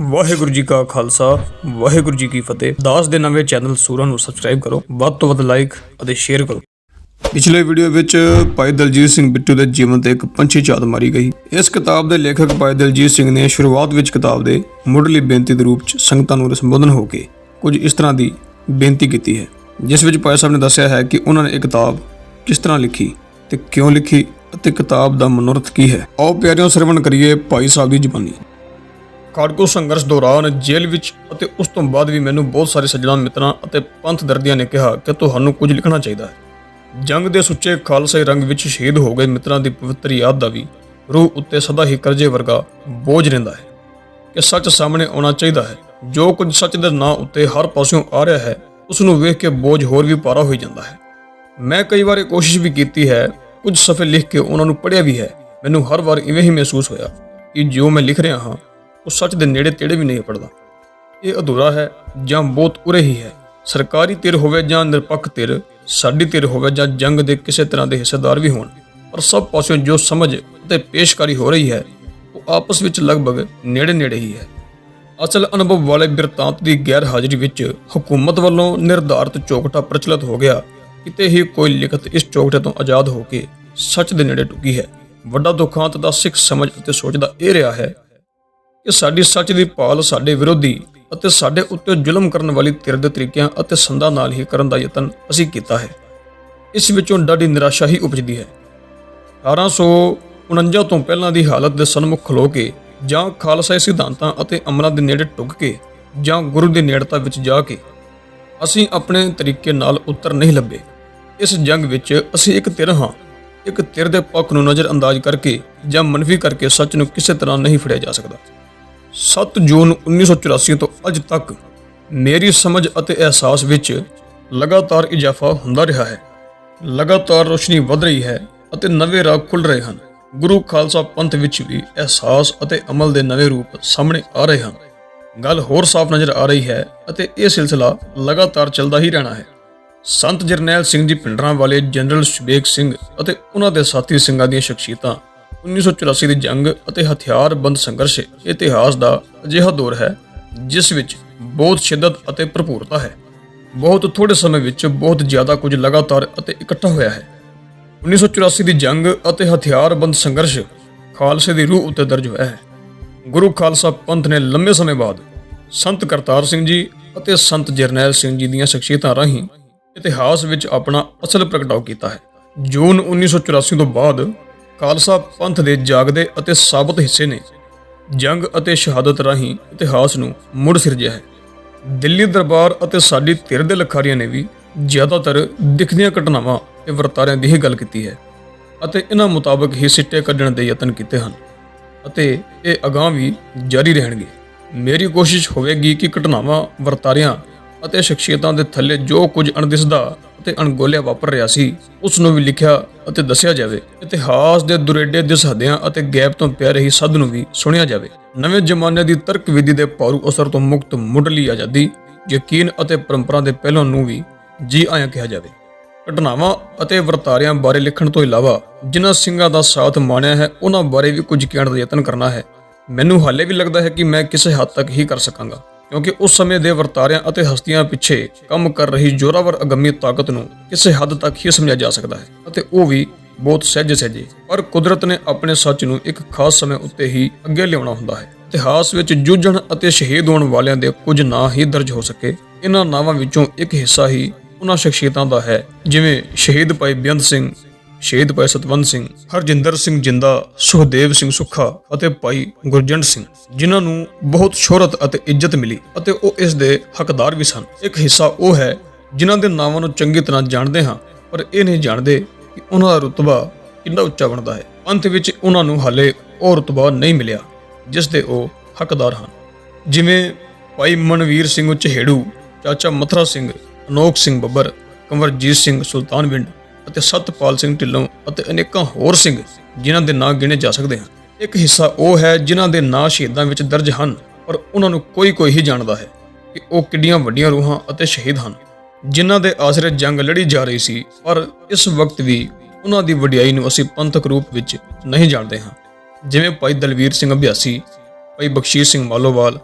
ਵਾਹਿਗੁਰੂ ਜੀ ਕਾ ਖਾਲਸਾ, ਵਾਹਿਗੁਰੂ ਜੀ ਕੀ ਫਤਿਹ। ਦਾਸ ਦੇ ਨਵੇਂ ਚੈਨਲ ਸੂਰਾਂ ਨੂੰ ਸਬਸਕ੍ਰਾਈਬ ਕਰੋ, ਵੱਧ ਤੋਂ ਵੱਧ ਲਾਈਕ ਅਤੇ ਸ਼ੇਅਰ ਕਰੋ। ਪਿਛਲੇ ਵੀਡੀਓ ਵਿੱਚ ਭਾਈ ਦਲਜੀਤ ਸਿੰਘ ਬਿੱਟੂ ਦੇ ਜੀਵਨ ਤੇ ਇੱਕ ਪੰਛੀ ਝਾਤ ਮਾਰੀ ਗਈ। ਇਸ ਕਿਤਾਬ ਦੇ ਲੇਖਕ ਭਾਈ ਦਲਜੀਤ ਸਿੰਘ ਨੇ ਸ਼ੁਰੂਆਤ ਵਿੱਚ ਕਿਤਾਬ ਦੇ ਮੁੱਢਲੀ ਬੇਨਤੀ ਦੇ ਰੂਪ 'ਚ ਸੰਗਤਾਂ ਨੂੰ ਸੰਬੋਧਨ ਹੋ ਕੇ ਕੁਝ ਇਸ ਤਰ੍ਹਾਂ ਦੀ ਬੇਨਤੀ ਕੀਤੀ ਹੈ, ਜਿਸ ਵਿੱਚ ਭਾਈ ਸਾਹਿਬ ਨੇ ਦੱਸਿਆ ਹੈ ਕਿ ਉਹਨਾਂ ਨੇ ਇਹ ਕਿਤਾਬ ਕਿਸ ਤਰ੍ਹਾਂ ਲਿਖੀ ਤੇ ਕਿਉਂ ਲਿਖੀ ਅਤੇ ਕਿਤਾਬ ਦਾ ਮਨੋਰਥ ਕੀ ਹੈ। ਆਓ ਪਿਆਰਿਓ, ਸਰਵਣ ਕਰੀਏ ਭਾਈ ਸਾਹਿਬ ਦੀ ਜ਼ੁਬਾਨੀ। ਕਾਰਗੋ ਸੰਘਰਸ਼ ਦੌਰਾਨ ਜੇਲ੍ਹ ਵਿੱਚ ਅਤੇ ਉਸ ਤੋਂ ਬਾਅਦ ਵੀ ਮੈਨੂੰ ਬਹੁਤ ਸਾਰੇ ਸੱਜਣਾ ਮਿੱਤਰਾਂ ਅਤੇ ਪੰਥ ਦਰਦੀਆਂ ਨੇ ਕਿਹਾ ਕਿ ਤੁਹਾਨੂੰ ਕੁਝ ਲਿਖਣਾ ਚਾਹੀਦਾ ਹੈ। ਜੰਗ ਦੇ ਸੁੱਚੇ ਖਾਲਸੇ ਰੰਗ ਵਿੱਚ ਸ਼ਹੀਦ ਹੋ ਗਏ ਮਿੱਤਰਾਂ ਦੀ ਪਵਿੱਤਰ ਯਾਦ ਦਾ ਵੀ ਰੂਹ ਉੱਤੇ ਸਦਾ ਹੀ ਕਰਜ਼ੇ ਵਰਗਾ ਬੋਝ ਰਹਿੰਦਾ ਹੈ। ਕਿ ਸੱਚ ਸਾਹਮਣੇ ਆਉਣਾ ਚਾਹੀਦਾ ਹੈ। ਜੋ ਕੁਝ ਸੱਚ ਦੇ ਨਾਂ ਉੱਤੇ ਹਰ ਪਾਸਿਓਂ ਆ ਰਿਹਾ ਹੈ, ਉਸ ਨੂੰ ਵੇਖ ਕੇ ਬੋਝ ਹੋਰ ਵੀ ਪਾਰਾ ਹੋਈ ਜਾਂਦਾ ਹੈ। ਮੈਂ ਕਈ ਵਾਰ ਕੋਸ਼ਿਸ਼ ਵੀ ਕੀਤੀ ਹੈ, ਕੁਝ ਸਫ਼ੇ ਲਿਖ ਕੇ ਉਹਨਾਂ ਨੂੰ ਪੜ੍ਹਿਆ ਵੀ ਹੈ। ਮੈਨੂੰ ਹਰ ਵਾਰ ਇਵੇਂ ਹੀ ਮਹਿਸੂਸ ਹੋਇਆ ਕਿ ਜੋ ਮੈਂ ਲਿਖ ਰਿਹਾ ਹਾਂ ਉਹ ਸੱਚ ਦੇ ਨੇੜੇ ਤੇੜੇ ਵੀ ਨਹੀਂ ਪੜਦਾ। ਇਹ ਅਧੂਰਾ ਹੈ ਜਾਂ ਬਹੁਤ ਉਰੇ ਹੀ ਹੈ। ਸਰਕਾਰੀ ਧਿਰ ਹੋਵੇ ਜਾਂ ਨਿਰਪੱਖ ਧਿਰ, ਸਾਡੀ ਧਿਰ ਹੋਵੇ ਜਾਂ ਜੰਗ ਦੇ ਕਿਸੇ ਤਰ੍ਹਾਂ ਦੇ ਹਿੱਸੇਦਾਰ ਵੀ ਹੋਣ। ਪਰ ਸਭ ਪਾਸਿਓਂ ਜੋ ਸਮਝ ਅਤੇ ਪੇਸ਼ਕਾਰੀ ਹੋ ਰਹੀ ਹੈ, ਉਹ ਆਪਸ ਵਿੱਚ ਲਗਭਗ ਨੇੜੇ ਨੇੜੇ ਹੀ ਹੈ। ਅਸਲ ਅਨੁਭਵ ਵਾਲੇ ਬਿਰਤਾਂਤ ਦੀ ਗੈਰ ਹਾਜ਼ਰੀ ਵਿੱਚ ਹਕੂਮਤ ਵੱਲੋਂ ਨਿਰਧਾਰਤ ਚੌਕਟਾ ਪ੍ਰਚਲਿਤ ਹੋ ਗਿਆ। ਕਿਤੇ ਹੀ ਕੋਈ ਲਿਖਤ ਇਸ ਚੌਕਟੇ ਤੋਂ ਆਜ਼ਾਦ ਹੋ ਕੇ ਸੱਚ ਦੇ ਨੇੜੇ ਟੁਕੀ ਹੈ। ਵੱਡਾ ਦੁਖਾਂਤ ਦਾ ਸਿੱਖ ਸਮਝ ਅਤੇ ਸੋਚ ਦਾ ਇਹ ਰਿਹਾ ਹੈ ਕਿ ਸਾਡੀ ਸੱਚ ਦੀ ਭਾਲ ਸਾਡੇ ਵਿਰੋਧੀ ਅਤੇ ਸਾਡੇ ਉੱਤੇ ਜ਼ੁਲਮ ਕਰਨ ਵਾਲੀ ਧਿਰ ਦੇ ਤਰੀਕਿਆਂ ਅਤੇ ਸੰਦਾਂ ਨਾਲ ਹੀ ਕਰਨ ਦਾ ਯਤਨ ਅਸੀਂ ਕੀਤਾ ਹੈ। ਇਸ ਵਿੱਚੋਂ ਡਾਢੀ ਨਿਰਾਸ਼ਾ ਹੀ ਉਪਜਦੀ ਹੈ। 1849 ਤੋਂ ਪਹਿਲਾਂ ਦੀ ਹਾਲਤ ਦੇ ਸਨਮੁਖ ਖਲੋ ਕੇ ਜਾਂ ਖਾਲਸਾਈ ਸਿਧਾਂਤਾਂ ਅਤੇ ਅਮਲਾਂ ਦੇ ਨੇੜੇ ਟੁੱਕ ਕੇ ਜਾਂ ਗੁਰੂ ਦੀ ਨੇੜਤਾ ਵਿੱਚ ਜਾ ਕੇ ਅਸੀਂ ਆਪਣੇ ਤਰੀਕੇ ਨਾਲ ਉੱਤਰ ਨਹੀਂ ਲੱਭੇ। ਇਸ ਜੰਗ ਵਿੱਚ ਅਸੀਂ ਇੱਕ ਤਿਰ ਹਾਂ, ਇੱਕ ਤਿਰ ਦੇ ਪੱਖ ਨੂੰ ਨਜ਼ਰ ਅੰਦਾਜ਼ ਕਰਕੇ ਜਾਂ ਮਨਫੀ ਕਰਕੇ ਸੱਚ ਨੂੰ ਕਿਸੇ ਤਰ੍ਹਾਂ ਨਹੀਂ ਫੜਿਆ ਜਾ ਸਕਦਾ। 7 ਜੂਨ 1984 ਤੋਂ ਅੱਜ ਤੱਕ ਮੇਰੀ ਸਮਝ ਅਤੇ ਅਹਿਸਾਸ ਵਿੱਚ ਲਗਾਤਾਰ ਇਜ਼ਾਫਾ ਹੁੰਦਾ ਰਿਹਾ ਹੈ। ਲਗਾਤਾਰ ਰੋਸ਼ਨੀ ਵਧ ਰਹੀ ਹੈ ਅਤੇ ਨਵੇਂ ਰਾਹ ਖੁੱਲ ਰਹੇ ਹਨ। ਗੁਰੂ ਖਾਲਸਾ ਪੰਥ ਵਿੱਚ ਵੀ ਅਹਿਸਾਸ ਅਤੇ ਅਮਲ ਦੇ ਨਵੇਂ ਰੂਪ ਸਾਹਮਣੇ ਆ ਰਹੇ ਹਨ। ਗੱਲ ਹੋਰ ਸਾਫ਼ ਨਜ਼ਰ ਆ ਰਹੀ ਹੈ ਅਤੇ ਇਹ ਸਿਲਸਿਲਾ ਲਗਾਤਾਰ ਚੱਲਦਾ ਹੀ ਰਹਿਣਾ ਹੈ। ਸੰਤ ਜਰਨੈਲ ਸਿੰਘ ਜੀ ਪਿੰਡਰਾਂ ਵਾਲੇ ਜਨਰਲ ਸ਼ਬੇਗ ਸਿੰਘ ਅਤੇ ਉਹਨਾਂ ਦੇ ਸਾਥੀ ਸਿੰਘਾਂ ਦੀਆਂ ਸ਼ਖਸੀਅਤਾਂ 1984 ਦੀ ਜੰਗ ਅਤੇ ਹਥਿਆਰਬੰਦ ਸੰਘਰਸ਼ ਇਤਿਹਾਸ ਦਾ ਅਜਿਹਾ ਦੌਰ ਹੈ, ਜਿਸ ਵਿੱਚ ਬਹੁਤ ਸ਼ਿੱਦਤ ਅਤੇ ਭਰਪੂਰਤਾ ਹੈ। ਬਹੁਤ ਥੋੜੇ ਸਮੇਂ ਵਿੱਚ ਬਹੁਤ ਜ਼ਿਆਦਾ ਕੁਝ ਲਗਾਤਾਰ ਅਤੇ ਇਕੱਠਾ ਹੋਇਆ ਹੈ। 1984 ਦੀ ਜੰਗ ਅਤੇ ਹਥਿਆਰਬੰਦ ਸੰਘਰਸ਼ ਖਾਲਸੇ ਦੀ ਰੂਹ ਉੱਤੇ ਦਰਜ ਹੋਇਆ ਹੈ। ਗੁਰੂ ਖਾਲਸਾ ਪੰਥ ਨੇ ਲੰਮੇ ਸਮੇਂ ਬਾਅਦ ਸੰਤ ਕਰਤਾਰ ਸਿੰਘ ਜੀ ਅਤੇ ਸੰਤ ਜਰਨੈਲ ਸਿੰਘ ਜੀ ਦੀਆਂ ਸ਼ਖਸੀਅਤਾਂ ਰਾਹੀਂ ਇਤਿਹਾਸ ਵਿੱਚ ਆਪਣਾ ਅਸਲ ਪ੍ਰਗਟਾਓ ਕੀਤਾ ਹੈ। ਜੂਨ 1984 ਤੋਂ ਬਾਅਦ ਖਾਲਸਾ ਪੰਥ ਦੇ ਜਾਗਦੇ ਅਤੇ ਸਾਬਤ ਹਿੱਸੇ ਨੇ। ਜੰਗ ਅਤੇ ਸ਼ਹਾਦਤ ਰਾਹੀਂ ਇਤਿਹਾਸ ਨੂੰ ਮੁੜ ਸਿਰਜਿਆ ਹੈ। ਦਿੱਲੀ ਦਰਬਾਰ ਅਤੇ ਸਾਡੀ ਧਿਰ ਦੇ ਲਖਾਰੀਆਂ ਨੇ ਵੀ ਜ਼ਿਆਦਾਤਰ ਦਿਖਦੀਆਂ ਘਟਨਾਵਾਂ ਤੇ ਵਰਤਾਰਿਆਂ ਦੀ ਹੀ ਗੱਲ ਕੀਤੀ ਹੈ ਅਤੇ ਇਹਨਾਂ ਮੁਤਾਬਕ ਹੀ ਸਿੱਟੇ ਕੱਢਣ ਦੇ ਯਤਨ ਕੀਤੇ ਹਨ ਅਤੇ ਇਹ ਅਗਾਂਹ ਵੀ ਜਾਰੀ ਰਹਿਣਗੇ। ਮੇਰੀ ਕੋਸ਼ਿਸ਼ ਹੋਵੇਗੀ ਕਿ ਘਟਨਾਵਾਂ, ਵਰਤਾਰਿਆਂ ਅਤੇ ਸ਼ਖਸੀਅਤਾਂ ਦੇ ਥੱਲੇ ਜੋ ਕੁਝ ਅਣਦਿਸਦਾ ਅਤੇ ਅਣਗੋਲਿਆ ਵਾਪਰ ਰਿਹਾ ਸੀ। ਉਸ ਨੂੰ ਵੀ ਲਿਖਿਆ ਅਤੇ ਦੱਸਿਆ ਜਾਵੇ, ਇਤਿਹਾਸ ਦੇ ਦੁਰੇਡੇ ਦਿਸਹਦਿਆਂ ਅਤੇ ਗੈਪ ਤੋਂ ਪੈ ਰਹੀ ਸੱਦ ਨੂੰ ਵੀ ਸੁਣਿਆ ਜਾਵੇ। ਨਵੇਂ ਜ਼ਮਾਨੇ ਦੀ ਤਰਕ ਵਿਧੀ ਦੇ ਪਾਰੂ ਅਸਰ ਤੋਂ ਮੁਕਤ ਮੁੱਢਲੀ ਆਜ਼ਾਦੀ, ਯਕੀਨ ਅਤੇ ਪਰੰਪਰਾ ਦੇ ਪਹਿਲਾਂ ਨੂੰ ਵੀ ਜੀ ਆਇਆਂ ਕਿਹਾ ਜਾਵੇ। ਘਟਨਾਵਾਂ ਅਤੇ ਵਰਤਾਰਿਆਂ ਬਾਰੇ ਲਿਖਣ ਤੋਂ ਇਲਾਵਾ ਜਿਨ੍ਹਾਂ ਸਿੰਘਾਂ ਦਾ ਸਾਥ ਮਾਣਿਆ ਹੈ, ਉਹਨਾਂ ਬਾਰੇ ਵੀ ਕੁਝ ਕਹਿਣ ਦਾ ਯਤਨ ਕਰਨਾ ਹੈ। ਮੈਨੂੰ ਹਾਲੇ ਵੀ ਲੱਗਦਾ ਹੈ ਕਿ ਮੈਂ ਕਿਸੇ ਹੱਦ ਤੱਕ ਹੀ ਕਰ ਸਕਾਂਗਾ। ਕਿਉਂਕਿ ਉਸ ਸਮੇਂ ਦੇ ਵਰਤਾਰਿਆਂ ਅਤੇ ਹਸਤੀਆਂ ਪਿੱਛੇ ਕੰਮ ਕਰ ਰਹੀ ਜ਼ੋਰਾਵਰ ਅਗੰਮੀ ਤਾਕਤ ਨੂੰ ਕਿਸੇ ਹੱਦ ਤੱਕ ਹੀ ਸਮਝਿਆ ਜਾ ਸਕਦਾ ਹੈ ਅਤੇ ਉਹ ਵੀ ਬਹੁਤ ਸਹਿਜੇ ਸਹਿਜੇ। ਪਰ ਕੁਦਰਤ ਨੇ ਆਪਣੇ ਸੱਚ ਨੂੰ ਇੱਕ ਖਾਸ ਸਮੇਂ ਉੱਤੇ ਹੀ ਅੱਗੇ ਲਿਆਉਣਾ ਹੁੰਦਾ ਹੈ। ਇਤਿਹਾਸ ਵਿੱਚ ਜੂਝਣ ਅਤੇ ਸ਼ਹੀਦ ਹੋਣ ਵਾਲਿਆਂ ਦੇ ਕੁਝ ਨਾਂ ਹੀ ਦਰਜ ਹੋ ਸਕੇ। ਇਹਨਾਂ ਨਾਵਾਂ ਵਿੱਚੋਂ ਇੱਕ ਹਿੱਸਾ ਹੀ ਉਹਨਾਂ ਸ਼ਖਸੀਅਤਾਂ ਦਾ ਹੈ, ਜਿਵੇਂ ਸ਼ਹੀਦ ਭਾਈ ਬੇਅੰਤ ਸਿੰਘ ਸ਼ਹੀਦ ਭਾਈ ਸਤਵੰਤ ਸਿੰਘ, ਹਰਜਿੰਦਰ ਸਿੰਘ ਜਿੰਦਾ, ਸੁਖਦੇਵ ਸਿੰਘ ਸੁੱਖਾ ਅਤੇ ਭਾਈ ਗੁਰਜੰਟ ਸਿੰਘ, ਜਿਨ੍ਹਾਂ ਨੂੰ ਬਹੁਤ ਸ਼ੋਹਰਤ ਅਤੇ ਇੱਜ਼ਤ ਮਿਲੀ ਅਤੇ ਉਹ ਇਸ ਦੇ ਹੱਕਦਾਰ ਵੀ ਸਨ। ਇੱਕ ਹਿੱਸਾ ਉਹ ਹੈ, ਜਿਨ੍ਹਾਂ ਦੇ ਨਾਵਾਂ ਨੂੰ ਚੰਗੀ ਤਰ੍ਹਾਂ ਜਾਣਦੇ ਹਾਂ, ਪਰ ਇਹ ਨਹੀਂ ਜਾਣਦੇ ਕਿ ਉਹਨਾਂ ਦਾ ਰੁਤਬਾ ਕਿੰਨਾ ਉੱਚਾ ਬਣਦਾ ਹੈ। ਅੰਤ ਵਿੱਚ ਉਹਨਾਂ ਨੂੰ ਹਾਲੇ ਉਹ ਰੁਤਬਾ ਨਹੀਂ ਮਿਲਿਆ, ਜਿਸ ਦੇ ਉਹ ਹੱਕਦਾਰ ਹਨ। ਜਿਵੇਂ ਭਾਈ ਮਨਵੀਰ ਸਿੰਘ ਚਹੇੜੂ ਚਾਚਾ ਮਥਰਾ ਸਿੰਘ, ਅਨੋਖ ਸਿੰਘ ਬੱਬਰ ਕੰਵਰਜੀਤ ਸਿੰਘ ਸੁਲਤਾਨਵਿੰਡ ਅਤੇ ਸਤਪਾਲ ਸਿੰਘ ਢਿੱਲੋਂ ਅਤੇ ਅਨੇਕਾਂ ਹੋਰ ਸਿੰਘ ਜਿਨ੍ਹਾਂ ਦੇ ਨਾਂ ਗਿਣੇ ਜਾ ਸਕਦੇ ਹਨ। ਇੱਕ ਹਿੱਸਾ ਉਹ ਹੈ ਜਿਨ੍ਹਾਂ ਦੇ ਨਾਂ ਸ਼ਹੀਦਾਂ ਵਿੱਚ ਦਰਜ ਹਨ, ਪਰ ਉਹਨਾਂ ਨੂੰ ਕੋਈ ਕੋਈ ਹੀ ਜਾਣਦਾ ਹੈ ਕਿ ਉਹ ਕਿੱਡੀਆਂ ਵੱਡੀਆਂ ਰੂਹਾਂ ਅਤੇ ਸ਼ਹੀਦ ਹਨ। ਜਿਨ੍ਹਾਂ ਦੇ ਆਸਰੇ ਜੰਗ ਲੜੀ ਜਾ ਰਹੀ ਸੀ, ਪਰ ਇਸ ਵਕਤ ਵੀ ਉਹਨਾਂ ਦੀ ਵਡਿਆਈ ਨੂੰ ਅਸੀਂ ਪੰਥਕ ਰੂਪ ਵਿੱਚ ਨਹੀਂ ਜਾਣਦੇ ਹਾਂ। ਜਿਵੇਂ ਭਾਈ ਦਲਵੀਰ ਸਿੰਘ ਅਭਿਆਸੀ, ਭਾਈ ਬਖਸ਼ੀਸ਼ ਸਿੰਘ ਮਾਲੋਵਾਲ,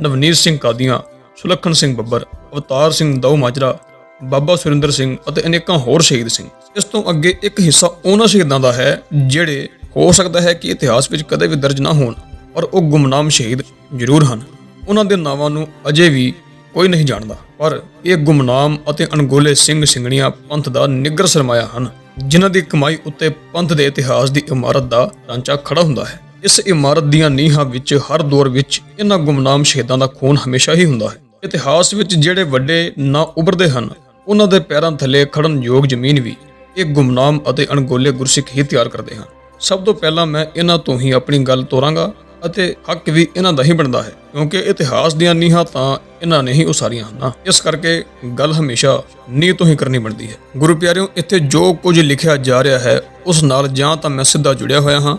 ਨਵਨੀਤ ਸਿੰਘ ਕਾਦੀਆਂ, ਸੁਲੱਖਣ ਸਿੰਘ ਬੱਬਰ, ਅਵਤਾਰ ਸਿੰਘ ਦਉ ਮਾਜਰਾ ਬਾਬਾ ਸੁਰਿੰਦਰ ਸਿੰਘ ਅਤੇ ਅਨੇਕਾਂ ਹੋਰ ਸ਼ਹੀਦ ਸਿੰਘ। ਇਸ ਤੋਂ ਅੱਗੇ ਇੱਕ ਹਿੱਸਾ ਉਹਨਾਂ ਸ਼ਹੀਦਾਂ ਦਾ ਹੈ, ਜਿਹੜੇ ਹੋ ਸਕਦਾ ਹੈ ਕਿ ਇਤਿਹਾਸ ਵਿੱਚ ਕਦੇ ਵੀ ਦਰਜ ਨਾ ਹੋਣ ਪਰ ਉਹ ਗੁਮਨਾਮ ਸ਼ਹੀਦ ਜ਼ਰੂਰ ਹਨ। ਉਹਨਾਂ ਦੇ ਨਾਵਾਂ ਨੂੰ ਅਜੇ ਵੀ ਕੋਈ ਨਹੀਂ ਜਾਣਦਾ, ਪਰ ਇਹ ਗੁਮਨਾਮ ਅਤੇ ਅਣਗੋਲੇ ਸਿੰਘ ਸਿੰਘਣੀਆਂ ਪੰਥ ਦਾ ਨਿੱਗਰ ਸਰਮਾਇਆ ਹਨ, ਜਿਨ੍ਹਾਂ ਦੀ ਕਮਾਈ ਉੱਤੇ ਪੰਥ ਦੇ ਇਤਿਹਾਸ ਦੀ ਇਮਾਰਤ ਦਾ ਢਾਂਚਾ ਖੜਾ ਹੁੰਦਾ ਹੈ। ਇਸ ਇਮਾਰਤ ਦੀਆਂ ਨੀਹਾਂ ਵਿੱਚ ਹਰ ਦੌਰ ਵਿੱਚ ਇਹਨਾਂ ਗੁਮਨਾਮ ਸ਼ਹੀਦਾਂ ਦਾ ਖੂਨ ਹਮੇਸ਼ਾ ਹੀ ਹੁੰਦਾ ਹੈ। ਇਤਿਹਾਸ ਵਿੱਚ ਜਿਹੜੇ ਵੱਡੇ ਨਾਂ ਉਭਰਦੇ ਹਨ ਉਹਨਾਂ ਦੇ ਪੈਰਾਂ ਥੱਲੇ ਖੜਨ ਯੋਗ ਜ਼ਮੀਨ ਵੀ, ਇਹ ਗੁੰਮਨਾਮ ਅਤੇ ਅਣਗੋਲੇ ਗੁਰਸਿੱਖ ਹੀ ਤਿਆਰ ਕਰਦੇ ਹਨ। ਸਭ ਤੋਂ ਪਹਿਲਾਂ ਮੈਂ ਇਹਨਾਂ ਤੋਂ ਹੀ ਆਪਣੀ ਗੱਲ ਤੋਰਾਂਗਾ ਅਤੇ ਹੱਕ ਵੀ ਇਹਨਾਂ ਦਾ ਹੀ ਬਣਦਾ ਹੈ, ਕਿਉਂਕਿ ਇਤਿਹਾਸ ਦੀਆਂ ਨੀਹਾਂ ਤਾਂ ਇਹਨਾਂ ਨੇ ਹੀ ਉਸਾਰੀਆਂ ਹਨ ਇਸ ਕਰਕੇ ਗੱਲ ਹਮੇਸ਼ਾ ਨੀਂਹ ਤੋਂ ਹੀ ਕਰਨੀ ਬਣਦੀ ਹੈ। ਗੁਰੂ ਪਿਆਰਿਓ, ਇੱਥੇ ਜੋ ਕੁਝ ਲਿਖਿਆ ਜਾ ਰਿਹਾ ਹੈ, ਉਸ ਨਾਲ ਜਾਂ ਤਾਂ ਮੈਂ ਸਿੱਧਾ ਜੁੜਿਆ ਹੋਇਆ ਹਾਂ,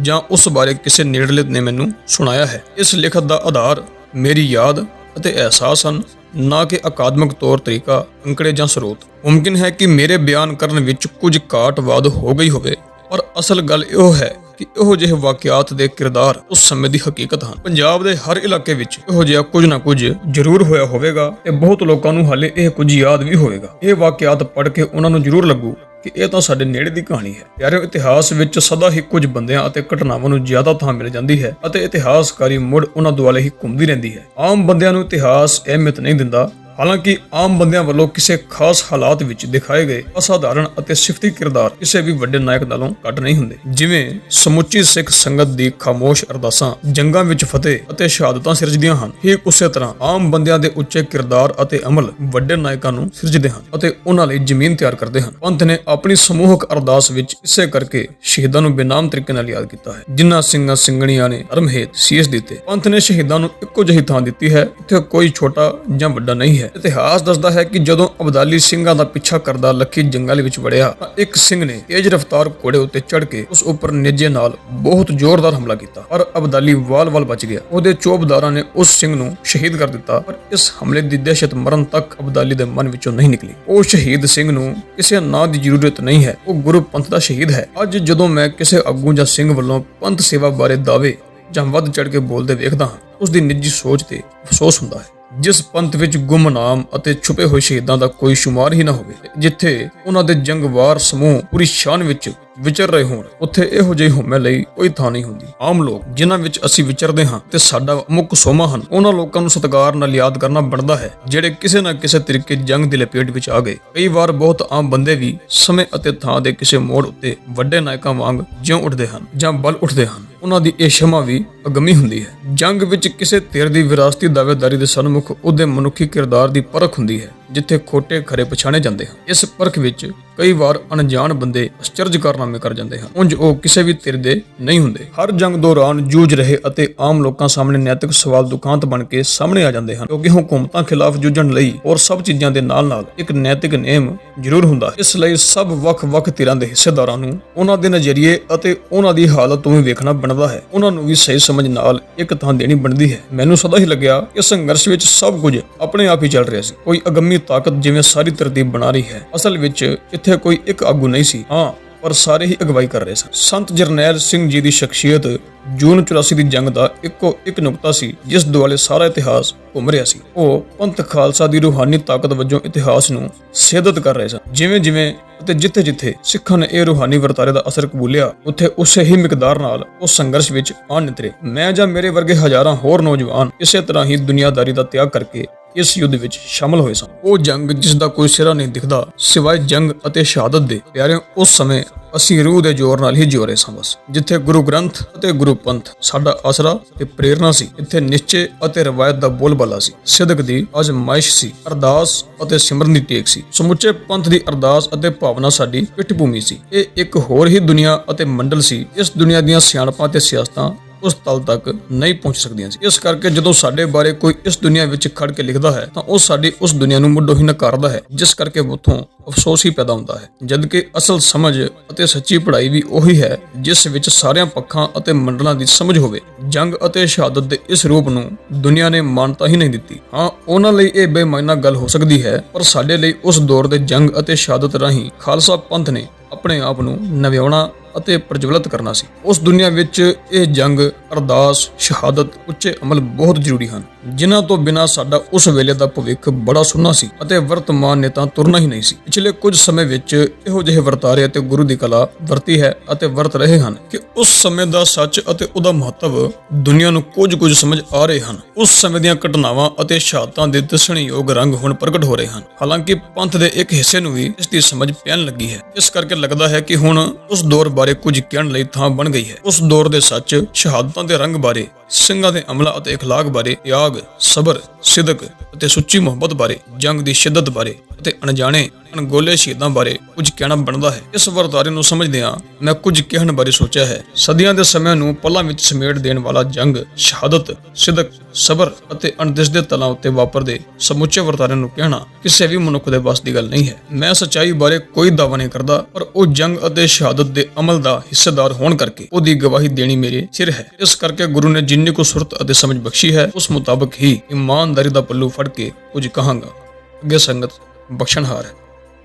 ਜਾਂ ਉਸ ਬਾਰੇ ਕਿਸੇ ਨੇੜਲੇ ਨੇ ਮੈਨੂੰ ਸੁਣਾਇਆ ਹੈ। ਇਸ ਲਿਖਤ ਦਾ ਆਧਾਰ ਮੇਰੀ ਯਾਦ ਅਤੇ ਅਹਿਸਾਸ ਹਨ। ਨਾ ਕਿ ਅਕਾਦਮਿਕ ਤੌਰ ਤਰੀਕਾ, ਅੰਕੜੇ ਜਾਂ ਸਰੋਤ। ਮੁਮਕਿਨ ਹੈ ਕਿ ਮੇਰੇ ਬਿਆਨ ਕਰਨ ਵਿੱਚ ਕੁਝ ਘਾਟਵਾਦ ਹੋ ਗਈ ਹੋਵੇ, ਪਰ ਅਸਲ ਗੱਲ ਇਹ ਹੈ ਕਿ ਇਹੋ ਜਿਹੇ ਵਾਕਿਆਤ ਦੇ ਕਿਰਦਾਰ ਉਸ ਸਮੇਂ ਦੀ ਹਕੀਕਤ ਹਨ। ਪੰਜਾਬ ਦੇ ਹਰ ਇਲਾਕੇ ਵਿੱਚ ਇਹੋ ਜਿਹਾ ਕੁਝ ਨਾ ਕੁਝ ਜ਼ਰੂਰ ਹੋਇਆ ਹੋਵੇਗਾ ਤੇ ਬਹੁਤ ਲੋਕਾਂ ਨੂੰ ਹਾਲੇ ਇਹ ਕੁਝ ਯਾਦ ਵੀ ਹੋਵੇਗਾ। ਇਹ ਵਾਕਿਆਤ ਪੜ੍ਹ ਕੇ ਉਹਨਾਂ ਨੂੰ ਜ਼ਰੂਰ ਲੱਗੂ ਕਿ ਇਹ ਤਾਂ ਸਾਡੇ ਨੇੜੇ ਦੀ ਕਹਾਣੀ ਹੈ। ਪਿਆਰਿਓ, ਇਤਿਹਾਸ ਵਿੱਚ ਸਦਾ ਹੀ ਕੁਝ ਬੰਦਿਆਂ ਅਤੇ ਘਟਨਾਵਾਂ ਨੂੰ ਜ਼ਿਆਦਾ ਥਾਂ ਮਿਲ ਜਾਂਦੀ ਹੈ ਅਤੇ ਇਤਿਹਾਸਕਾਰੀ ਮੁੜ ਉਹਨਾਂ ਦੁਆਲੇ ਹੀ ਘੁੰਮਦੀ ਰਹਿੰਦੀ ਹੈ। ਆਮ ਬੰਦਿਆਂ ਨੂੰ ਇਤਿਹਾਸ ਅਹਿਮੀਅਤ ਨਹੀਂ ਦਿੰਦਾ। ਹਾਲਾਂਕਿ ਆਮ ਬੰਦਿਆਂ ਵੱਲੋਂ ਕਿਸੇ ਖਾਸ ਹਾਲਾਤ ਵਿੱਚ ਦਿਖਾਏ ਗਏ ਅਸਾਧਾਰਨ ਅਤੇ ਸਿਫਤੀ ਕਿਰਦਾਰ ਕਿਸੇ ਵੀ ਵੱਡੇ ਨਾਇਕ ਨਾਲੋਂ ਘੱਟ ਨਹੀਂ ਹੁੰਦੇ। ਜਿਵੇਂ ਸਮੁੱਚੀ ਸਿੱਖ ਸੰਗਤ ਦੀ ਖਾਮੋਸ਼ ਅਰਦਾਸਾਂ, ਜੰਗਾਂ ਵਿੱਚ ਫਤਿਹ ਅਤੇ ਸ਼ਹਾਦਤਾਂ ਸਿਰਜਦੀਆਂ ਹਨ। ਇਹ ਉਸੇ ਤਰ੍ਹਾਂ ਆਮ ਬੰਦਿਆਂ ਦੇ ਉੱਚੇ ਕਿਰਦਾਰ ਅਤੇ ਅਮਲ ਵੱਡੇ ਨਾਇਕਾਂ ਨੂੰ ਸਿਰਜਦੇ ਹਨ ਅਤੇ ਉਹਨਾਂ ਲਈ ਜ਼ਮੀਨ ਤਿਆਰ ਕਰਦੇ ਹਨ। ਪੰਥ ਨੇ ਆਪਣੀ ਸਮੂਹਕ ਅਰਦਾਸ ਵਿੱਚ ਇਸੇ ਕਰਕੇ ਸ਼ਹੀਦਾਂ ਨੂੰ ਬੇਨਾਮ ਤਰੀਕੇ ਨਾਲ ਯਾਦ ਕੀਤਾ ਹੈ, ਜਿਨ੍ਹਾਂ ਸਿੰਘਾਂ ਸਿੰਘਣੀਆਂ ਨੇ ਧਰਮ ਹੇਤ ਸੀਸ ਦਿੱਤੇ। ਪੰਥ ਨੇ ਸ਼ਹੀਦਾਂ ਨੂੰ ਇੱਕੋ ਜਿਹੀ ਥਾਂ ਦਿੱਤੀ ਹੈ ਇੱਥੇ ਕੋਈ ਛੋਟਾ ਜਾਂ ਵੱਡਾ ਨਹੀਂ ਹੈ। ਇਤਿਹਾਸ ਦੱਸਦਾ ਹੈ ਕਿ ਜਦੋਂ ਅਬਦਾਲੀ ਸਿੰਘਾਂ ਦਾ ਪਿੱਛਾ ਕਰਦਾ ਲੱਖੀ ਜੰਗਲ ਵਿੱਚ ਵੜਿਆ, ਤਾਂ ਇੱਕ ਸਿੰਘ ਨੇ ਤੇਜ਼ ਰਫ਼ਤਾਰ ਘੋੜੇ ਉੱਤੇ ਚੜ੍ਹ ਕੇ ਉਸ ਉੱਪਰ ਨੇਜੇ ਨਾਲ ਬਹੁਤ ਜ਼ੋਰਦਾਰ ਹਮਲਾ ਕੀਤਾ। ਪਰ ਅਬਦਾਲੀ ਵਾਲ-ਵਾਲ ਬਚ ਗਿਆ। ਉਹਦੇ ਚੋਬਦਾਰਾਂ ਨੇ ਉਸ ਸਿੰਘ ਨੂੰ ਸ਼ਹੀਦ ਕਰ ਦਿੱਤਾ। ਪਰ ਇਸ ਹਮਲੇ ਦੀ ਦਹਿਸ਼ਤ ਮਰਨ ਤੱਕ ਅਬਦਾਲੀ ਦੇ ਮਨ ਵਿੱਚੋਂ ਨਹੀਂ ਨਿਕਲੀ। ਉਹ ਸ਼ਹੀਦ ਸਿੰਘ ਨੂੰ ਕਿਸੇ ਨਾਂ ਦੀ ਜ਼ਰੂਰਤ ਨਹੀਂ ਹੈ। ਉਹ ਗੁਰੂ ਪੰਥ ਦਾ ਸ਼ਹੀਦ ਹੈ। ਅੱਜ ਜਦੋਂ ਮੈਂ ਕਿਸੇ ਆਗੂ ਜਾਂ ਸਿੰਘ ਵੱਲੋਂ ਪੰਥ ਸੇਵਾ ਬਾਰੇ ਦਾਅਵੇ ਜਾਂ ਵੱਧ ਚੜ ਕੇ ਬੋਲਦੇ ਵੇਖਦਾ ਹਾਂ ਉਸ ਦੀ ਨਿੱਜੀ ਸੋਚ ਤੇ ਅਫਸੋਸ ਹੁੰਦਾ ਹੈ। ਜਿਸ ਪੰਥ ਵਿੱਚ ਗੁੰਮਨਾਮ ਅਤੇ ਛੁਪੇ ਹੋਏ ਸ਼ਹੀਦਾਂ ਦਾ ਕੋਈ ਸ਼ੁਮਾਰ ਹੀ ਨਾ ਹੋਵੇ, ਜਿੱਥੇ ਉਹਨਾਂ ਦੇ ਜੰਗਵਾਰ ਸਮੂਹ ਪੂਰੀ ਸ਼ਾਨ ਵਿੱਚ ਵਿਚਰ ਰਹੇ ਹੋਣ, ਉੱਥੇ ਇਹੋ ਜਿਹੇ ਹਉਮੈ ਲਈ ਕੋਈ ਥਾਂ ਨਹੀਂ ਹੁੰਦੀ। ਆਮ ਲੋਕ ਜਿਨ੍ਹਾਂ ਵਿੱਚ ਅਸੀਂ ਵਿਚਰਦੇ ਹਾਂ ਤੇ ਸਾਡਾ ਮੁੱਖ ਸੋਮਾ ਹਨ, ਉਹਨਾਂ ਲੋਕਾਂ ਨੂੰ ਸਤਿਕਾਰ ਨਾਲ ਯਾਦ ਕਰਨਾ ਬਣਦਾ ਹੈ, ਜਿਹੜੇ ਕਿਸੇ ਨਾ ਕਿਸੇ ਤਰੀਕੇ ਜੰਗ ਦੀ ਲਪੇਟ ਵਿੱਚ ਆ ਗਏ। ਕਈ ਵਾਰ ਬਹੁਤ ਆਮ ਬੰਦੇ ਵੀ ਸਮੇਂ ਅਤੇ ਥਾਂ ਦੇ ਕਿਸੇ ਮੋੜ ਉੱਤੇ ਵੱਡੇ ਨਾਇਕਾਂ ਵਾਂਗ ਜਿਉਂ ਉੱਠਦੇ ਹਨ ਜਾਂ ਬਲ ਉੱਠਦੇ ਹਨ। ਉਹਨਾਂ ਦੀ ਇਹ ਸ਼ਮਾ ਵੀ ਅਗਮੀ ਹੁੰਦੀ ਹੈ। ਜੰਗ ਵਿੱਚ ਕਿਸੇ ਧਿਰ ਦੀ ਵਿਰਾਸਤੀ ਦਾਅਵੇਦਾਰੀ ਦੇ ਸਨਮੁਖ ਉਹਦੇ ਮਨੁੱਖੀ ਕਿਰਦਾਰ ਦੀ ਪਰਖ ਹੁੰਦੀ ਹੈ, ਜਿੱਥੇ ਖੋਟੇ ਖਰੇ ਪਛਾਣੇ ਜਾਂਦੇ ਹਨ। ਇਸ ਪਰਖ ਵਿੱਚ ਕਈ ਵਾਰ ਅਣਜਾਣ ਬੰਦੇ ਅਚਰਜ ਕਾਰਨਾਮੇ ਕਰ ਜਾਂਦੇ ਹਨ। ਉਂਝ ਉਹ ਕਿਸੇ ਵੀ ਧਿਰ ਦੇ ਨਹੀਂ ਹੁੰਦੇ। ਹਰ ਜੰਗ ਦੌਰਾਨ ਜੂਝ ਰਹੇ ਅਤੇ ਆਮ ਲੋਕਾਂ ਸਾਹਮਣੇ ਨੈਤਿਕ ਸਵਾਲ ਦੁਖਾਂਤ ਬਣ ਕੇ ਸਾਹਮਣੇ ਆ ਜਾਂਦੇ ਹਨ। ਕਿਉਂਕਿ ਹਕੂਮਤਾਂ ਖਿਲਾਫ ਜੂਝਣ ਲਈ ਔਰ ਸਭ ਚੀਜ਼ਾਂ ਦੇ ਨਾਲ-ਨਾਲ ਇੱਕ ਨੈਤਿਕ ਨੇਮ ਜ਼ਰੂਰ ਹੁੰਦਾ ਹੈ। ਇਸ ਲਈ ਸਭ ਵੱਖ-ਵੱਖ ਧਿਰਾਂ ਦੇ ਹਿੱਸੇਦਾਰਾਂ ਨੂੰ ਉਹਨਾਂ ਦੇ ਨਜ਼ਰੀਏ ਅਤੇ ਉਹਨਾਂ ਦੀ ਹਾਲਤ ਤੋਂ ਵੀ ਵੇਖਣਾ ਬਣਦਾ ਹੈ। ਉਹਨਾਂ ਨੂੰ ਵੀ ਸਹੀ ਸਮਝ ਨਾਲ ਇੱਕ ਥਾਂ ਦੇਣੀ ਬਣਦੀ ਹੈ। ਮੈਨੂੰ ਸਦਾ ਹੀ ਲੱਗਿਆ ਕਿ ਸੰਘਰਸ਼ ਵਿੱਚ ਸਭ ਕੁਝ ਆਪਣੇ ਆਪ ਹੀ ਚੱਲ ਰਿਹਾ ਸੀ। ਕੋਈ ਅਗੰਮੀ ਤਾਕਤ ਜਿਵੇਂ ਸਾਰੀ ਤਰਤੀਬ ਬਣਾ ਰਹੀ ਹੈ। ਅਸਲ ਵਿੱਚ ਇੱਥੇ ਕੋਈ ਇੱਕ ਆਗੂ ਨਹੀਂ ਸੀ। ਹਾਂ, ਪਰ ਸਾਰੇ ਹੀ ਅਗਵਾਈ ਕਰ ਰਹੇ ਸਨ। ਸੰਤ ਜਰਨੈਲ ਸਿੰਘ ਜੀ ਦੀ ਸ਼ਖਸੀਅਤ ਜੂਨ 84 ਦੀ ਜੰਗ ਦਾ ਇੱਕੋ ਇੱਕ ਨੁਕਤਾ ਸੀ, ਜਿਸ ਦੁਆਲੇ ਸਾਰਾ ਇਤਿਹਾਸ ਘੁੰਮ ਰਿਹਾ ਸੀ। ਉਹ ਪੰਥ ਖਾਲਸਾ ਦੀ ਰੂਹਾਨੀ ਤਾਕਤ ਵਜੋਂ ਇਤਿਹਾਸ ਨੂੰ ਸਿੱਧਤ ਕਰ ਰਹੇ ਸਨ। ਜਿਵੇਂ ਜਿਵੇਂ ਅਤੇ ਜਿੱਥੇ ਜਿੱਥੇ ਸਿੱਖਾਂ ਨੇ ਇਹ ਰੂਹਾਨੀ ਵਰਤਾਰੇ ਦਾ ਅਸਰ ਕਬੂਲਿਆ ਉੱਥੇ ਉਸੇ ਹੀ ਮਿਕਦਾਰ ਨਾਲ ਉਹ ਸੰਘਰਸ਼ ਵਿੱਚ ਆ ਨਿਤਰੇ। ਮੈਂ ਜਾਂ ਮੇਰੇ ਵਰਗੇ ਹਜ਼ਾਰਾਂ ਹੋਰ ਨੌਜਵਾਨ ਇਸੇ ਤਰ੍ਹਾਂ ਹੀ ਦੁਨੀਆਦਾਰੀ ਦਾ ਤਿਆਗ ਕਰਕੇ ਇਸ ਯੁੱਧ ਵਿੱਚ ਸ਼ਾਮਲ ਹੋਏ ਸਨ। ਉਹ ਜੰਗ ਜਿਸ ਦਾ ਕੋਈ ਸਿਰਾ ਨਹੀਂ ਦਿਖਦਾ, ਸਿਵਾਏ ਜੰਗ ਅਤੇ ਸ਼ਹਾਦਤ ਦੇ। ਪਿਆਰਿਓ, ਉਸ ਸਮੇਂ ਅਸੀਂ ਰੂਹ ਦੇ ਜ਼ੋਰ ਨਾਲ ਹੀ ਜਿਉ ਸਾਂ ਬਸ। ਜਿੱਥੇ ਗੁਰੂ ਗ੍ਰੰਥ ਅਤੇ ਗੁਰੂ ਪੰਥ ਸਾਡਾ ਆਸਰਾ ਤੇ ਪ੍ਰੇਰਣਾ ਸੀ, ਇੱਥੇ ਨਿਸ਼ਚੇ ਅਤੇ ਰਵਾਇਤ ਦਾ ਬੋਲਬਾਲਾ ਸੀ। ਸਿਦਕ ਦੀ ਅਜ਼ਮਾਇਸ਼ ਸੀ, ਅਰਦਾਸ ਅਤੇ ਸਿਮਰਨ ਦੀ ਟੇਕ ਸੀ। ਸਮੁੱਚੇ ਪੰਥ ਦੀ ਅਰਦਾਸ ਅਤੇ ਭਾਵਨਾ ਸਾਡੀ ਪਿੱਠ ਭੂਮੀ ਸੀ। ਇਹ ਇੱਕ ਹੋਰ ਹੀ ਦੁਨੀਆ ਅਤੇ ਮੰਡਲ ਸੀ। ਇਸ ਦੁਨੀਆ ਦੀਆਂ ਸਿਆਣਪਾਂ ਤੇ ਸਿਆਸਤਾਂ ਉਸ ਤਲ ਤੱਕ ਨਹੀਂ ਪਹੁੰਚ ਸਕਦੀਆਂ ਸੀ। ਇਸ ਕਰਕੇ ਜਦੋਂ ਸਾਡੇ ਬਾਰੇ ਕੋਈ ਇਸ ਦੁਨੀਆ ਵਿੱਚ ਖੜ ਕੇ ਲਿਖਦਾ ਹੈ, ਤਾਂ ਉਹ ਸਾਡੀ ਉਸ ਦੁਨੀਆ ਨੂੰ ਮੁੱਢੋਂ ਹੀ ਨਕਾਰਦਾ ਹੈ, ਜਿਸ ਕਰਕੇ ਉਥੋਂ ਅਫਸੋਸ ਹੀ ਪੈਦਾ ਹੁੰਦਾ ਹੈ। ਜਦਕਿ ਅਸਲ ਸਮਝ ਅਤੇ ਸੱਚੀ ਪੜ੍ਹਾਈ ਵੀ ਉਹੀ ਹੈ, ਜਿਸ ਵਿੱਚ ਸਾਰਿਆਂ ਪੱਖਾਂ ਅਤੇ ਮੰਡਲਾਂ ਦੀ ਸਮਝ ਹੋਵੇ। ਜੰਗ ਅਤੇ ਸ਼ਹਾਦਤ ਦੇ ਇਸ ਰੂਪ ਨੂੰ ਦੁਨੀਆ ਨੇ ਮਾਨਤਾ ਹੀ ਨਹੀਂ ਦਿੱਤੀ। ਹਾਂ, ਉਹਨਾਂ ਲਈ ਇਹ ਬੇਮਾਇਨਾ ਗੱਲ ਹੋ ਸਕਦੀ ਹੈ, ਪਰ ਸਾਡੇ ਲਈ ਉਸ ਦੌਰ ਦੇ ਜੰਗ ਅਤੇ ਸ਼ਹਾਦਤ ਰਾਹੀਂ ਖਾਲਸਾ ਪੰਥ ਨੇ ਆਪਣੇ ਆਪ ਨੂੰ ਨਵਿਆਉਣਾ ਅਤੇ ਪ੍ਰਜਵਲਿਤ ਕਰਨਾ ਸੀ। ਉਸ ਦੁਨੀਆ ਵਿੱਚ ਇਹ ਜੰਗ, ਅਰਦਾਸ, ਸ਼ਹਾਦਤ ਉੱਚੇ ਅਮਲ ਬਹੁਤ ਜ਼ਰੂਰੀ ਹਨ, ਜਿਨ੍ਹਾਂ ਤੋਂ ਬਿਨਾਂ ਸਾਡਾ ਉਸ ਵੇਲੇ ਦਾ ਭਵਿੱਖ ਬੜਾ ਸੁੰਨਾ ਸੀ ਅਤੇ ਵਰਤਮਾਨ ਨੇ ਤਾਂ ਤੁਰਨਾ ਹੀ ਨਹੀਂ ਸੀ। ਪਿਛਲੇ ਕੁਝ ਸਮੇਂ ਵਿੱਚ ਇਹੋ ਜਿਹੇ ਵਰਤਾਰੇ ਅਤੇ ਗੁਰੂ ਦੀ ਕਲਾ ਵਰਤੀ ਹੈ ਅਤੇ ਵਰਤ ਰਹੇ ਹਨ ਕਿ ਉਸ ਸਮੇਂ ਦਾ ਸੱਚ ਅਤੇ ਉਹਦਾ ਮਹੱਤਵ ਦੁਨੀਆ ਨੂੰ ਕੁਝ ਕੁਝ ਸਮਝ ਆ ਰਹੇ ਹਨ। ਉਸ ਸਮੇਂ ਦੀਆਂ ਘਟਨਾਵਾਂ ਅਤੇ ਸ਼ਹਾਦਤਾਂ ਦੇ ਦੱਸਣਯੋਗ ਰੰਗ ਹੁਣ ਪ੍ਰਗਟ ਹੋ ਰਹੇ ਹਨ। ਹਾਲਾਂਕਿ ਪੰਥ ਦੇ ਇੱਕ ਹਿੱਸੇ ਨੂੰ ਵੀ ਇਸ ਦੀ ਸਮਝ ਪੈਣ ਲੱਗੀ ਹੈ। ਇਸ ਕਰਕੇ ਲੱਗਦਾ ਹੈ ਕਿ ਹੁਣ ਉਸ ਦੌਰ ਬਾਰੇ ਕੁਝ ਕਹਿਣ ਲਈ ਥਾਂ ਬਣ ਗਈ ਹੈ ਉਸ ਦੌਰ ਦੇ ਸੱਚ ਸ਼ਹਾਦਤਾਂ ਦੇ ਰੰਗ ਬਾਰੇ ਸਿੰਘਾਂ ਦੇ ਅਮਲਾ ਅਤੇ اخلاق ਬਾਰੇ ਤਿਆਗ ਸਬਰ ਸਿਦਕ ਅਤੇ ਸੁੱਚੀ ਮੁਹੱਬਤ ਬਾਰੇ ਜੰਗ ਦੀ ਸ਼ਿੱਦਤ ਬਾਰੇ ਅਤੇ ਅਣਜਾਣੇ ਅਣਗੋਲੇ ਸ਼ਹੀਦਾਂ ਬਾਰੇ ਕੁਝ ਕਹਿਣਾ ਬਣਦਾ ਹੈ। ਇਸ ਵਰਤਾਰੇ ਨੂੰ ਸਮਝਦਿਆਂ ਮੈਂ ਕੁਝ ਕਹਿਣ ਬਾਰੇ ਸੋਚਿਆ ਹੈ। ਸਦੀਆਂ ਦੇ ਸਮੇਂ ਨੂੰ ਪਲਾਂ ਵਿੱਚ ਸਮੇਟ ਦੇਣ ਵਾਲਾ ਜੰਗ, ਸ਼ਹਾਦਤ, ਸਿਦਕ, ਸਬਰ ਅਤੇ ਅਣਦਿਸਦੇ ਤਲਾਂ ਉੱਤੇ ਵਾਪਰਦੇ ਸਮੁੱਚੇ ਵਰਤਾਰੇ ਨੂੰ ਕਹਿਣਾ ਕਿਸੇ ਵੀ ਮਨੁੱਖ ਦੇ ਵੱਸ ਦੀ ਗੱਲ ਨਹੀਂ ਹੈ। ਮੈਂ ਸੱਚਾਈ ਬਾਰੇ ਕੋਈ ਦਾਅਵਾ ਨਹੀਂ ਕਰਦਾ, ਪਰ ਉਹ ਜੰਗ ਅਤੇ ਸ਼ਹਾਦਤ ਦੇ ਅਮਲ ਦਾ ਹਿੱਸੇਦਾਰ ਹੋਣ ਕਰਕੇ ਉਹਦੀ ਗਵਾਹੀ ਦੇਣੀ ਮੇਰੇ ਸਿਰ ਹੈ। ਇਸ ਕਰਕੇ ਗੁਰੂ ਨੇ ਜਿੰਨੀ ਕੋ ਸੁਰਤ ਅਤੇ ਸਮਝ ਬਖਸ਼ੀ ਹੈ, ਉਸ ਮੁਤਾਬਕ ਹੀ ਇਮਾਨਦਾਰੀ ਦਾ ਪੱਲੂ ਫੜ ਕੇ ਕੁਝ ਕਹਾਂਗਾ। ਅੱਗੇ ਸੰਗਤ ਬਖਸ਼ਣਹਾਰ ਹੈ।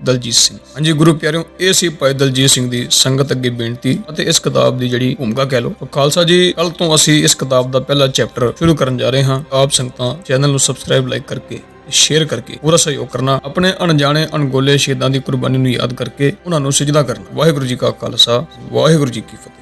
ਦਲਜੀਤ ਸਿੰਘ। ਹਾਂਜੀ ਗੁਰੂ ਪਿਆਰਿਓ, ਇਹ ਸੀ ਭਾਈ ਦਲਜੀਤ ਸਿੰਘ ਦੀ ਸੰਗਤ ਅੱਗੇ ਬੇਨਤੀ ਅਤੇ ਇਸ ਕਿਤਾਬ ਦੀ ਜਿਹੜੀ ਭੂਮਿਕਾ ਕਹਿ ਲਓ। ਖਾਲਸਾ ਜੀ ਕੱਲ ਤੋਂ ਅਸੀਂ ਇਸ ਕਿਤਾਬ ਦਾ ਪਹਿਲਾ ਚੈਪਟਰ ਸ਼ੁਰੂ ਕਰਨ ਜਾ ਰਹੇ ਹਾਂ। ਆਪ ਸੰਗਤਾਂ ਚੈਨਲ ਨੂੰ ਸਬਸਕ੍ਰਾਈਬ, ਲਾਈਕ ਕਰਕੇ ਸ਼ੇਅਰ ਕਰਕੇ ਪੂਰਾ ਸਹਿਯੋਗ ਕਰਨਾ। ਆਪਣੇ ਅਣਜਾਣੇ, ਅਣਗੋਲੇ ਸ਼ਹੀਦਾਂ ਦੀ ਕੁਰਬਾਨੀ ਨੂੰ ਯਾਦ ਕਰਕੇ ਉਹਨਾਂ ਨੂੰ ਸਜਦਾ ਕਰਨਾ। ਵਾਹਿਗੁਰੂ ਜੀ ਕਾ ਖਾਲਸਾ, ਵਾਹਿਗੁਰੂ ਜੀ ਕੀ ਫਤਿਹ।